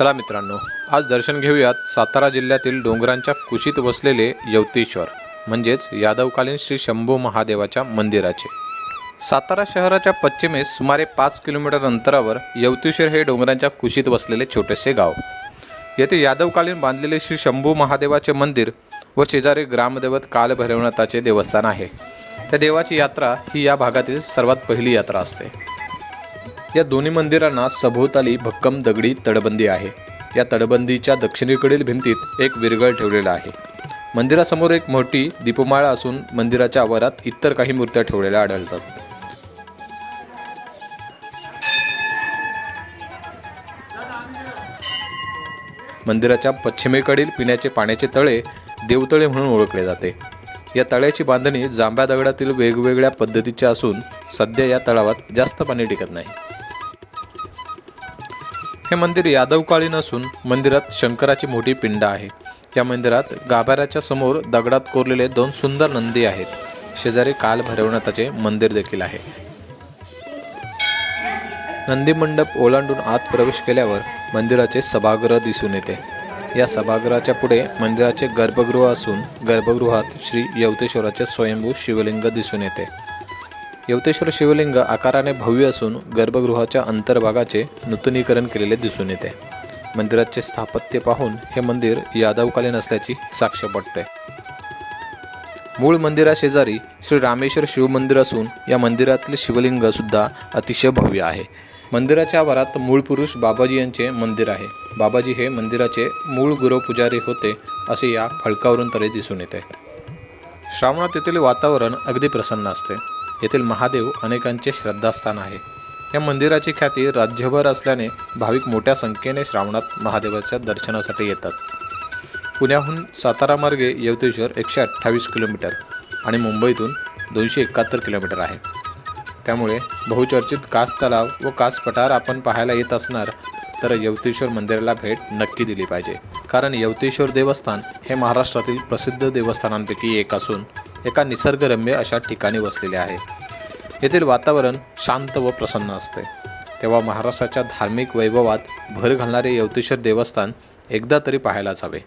चला मित्रांनो आज दर्शन घेऊयात सातारा जिल्ह्यातील डोंगरांच्या कुशीत वसलेले यवतेश्वर म्हणजेच यादवकालीन श्री शंभू महादेवाच्या मंदिराचे. सातारा शहराच्या पश्चिमेस सुमारे पाच किलोमीटर अंतरावर यवतेश्वर हे डोंगरांच्या कुशीत वसलेले छोटेसे गाव. येथे यादवकालीन बांधलेले श्री शंभू महादेवाचे मंदिर व शेजारी ग्रामदैवत कालभैरवनाथाचे देवस्थान आहे. त्या देवाची यात्रा ही या भागातील सर्वात पहिली यात्रा असते. या दोन्ही मंदिरांना सभोवताली भक्कम दगडी तडबंदी आहे. या तडबंदीच्या दक्षिणेकडील भिंतीत एक विरगळ ठेवलेला आहे. मंदिरासमोर एक मोठी दीपमाळा असून मंदिराच्या आवारात इतर काही मूर्त्या ठेवलेल्या आढळतात. मंदिराच्या पश्चिमेकडील पिण्याचे पाण्याचे तळे देवतळे म्हणून ओळखले जाते. या तळ्याची बांधणी जांभ्या दगडातील वेगवेगळ्या पद्धतीची असून सध्या या तळावात जास्त पाणी टिकत नाही. हे मंदिर यादवकालीन असून मंदिरात शंकराची मोठी पिंड आहे. या मंदिरात गाभाऱ्याच्या समोर दगडात कोरलेले दोन सुंदर नंदी आहेत. शेजारी काल भैरवनाथाचे मंदिर देखील आहे. नंदी मंडप ओलांडून आत प्रवेश केल्यावर मंदिराचे सभागृह दिसून येते. या सभागृहाच्या पुढे मंदिराचे गर्भगृह असून गर्भगृहात श्री यवतेश्वराचे स्वयंभू शिवलिंग दिसून येते. यवतेश्वर शिवलिंग आकाराने भव्य असून गर्भगृहाच्या अंतर्भागाचे नूतनीकरण केलेले दिसून येते. मंदिराचे स्थापत्य पाहून हे मंदिर यादवकालीन असल्याची साक्ष पडते मूळ मंदिराशेजारी श्री रामेश्वर शिवमंदिर असून या मंदिरातील शिवलिंग सुद्धा अतिशय भव्य आहे. मंदिराच्या आवारात मूळ पुरुष बाबाजी यांचे मंदिर आहे. बाबाजी हे मंदिराचे मूळ गुरुपुजारी होते असे या फळकावरून तरी दिसून येते. श्रावणात येथील वातावरण अगदी प्रसन्न असते. येथील महादेव अनेकांचे श्रद्धास्थान आहे. या मंदिराची ख्याती राज्यभर असल्याने भाविक मोठ्या संख्येने श्रावणात महादेवाच्या दर्शनासाठी येतात. पुण्याहून सातारा मार्गे यवतेश्वर एकशे अठ्ठावीस किलोमीटर आणि मुंबईतून दोनशे एकाहत्तर किलोमीटर आहे. त्यामुळे बहुचर्चित कास तलाव व कास पठार आपण पाहायला येत असणार तर यवतेश्वर मंदिराला भेट नक्की दिली पाहिजे. कारण यवतेश्वर देवस्थान हे महाराष्ट्रातील प्रसिद्ध देवस्थानांपैकी एक असून एका निसर्गरम्य अशा ठिकाणी वसलेले आहे. येथील वातावरण शांत व प्रसन्न असते. तेव्हा महाराष्ट्राच्या धार्मिक वैभवात भर घालणारे यवतेश्वर देवस्थान एकदा तरी पाहायलाच हवे.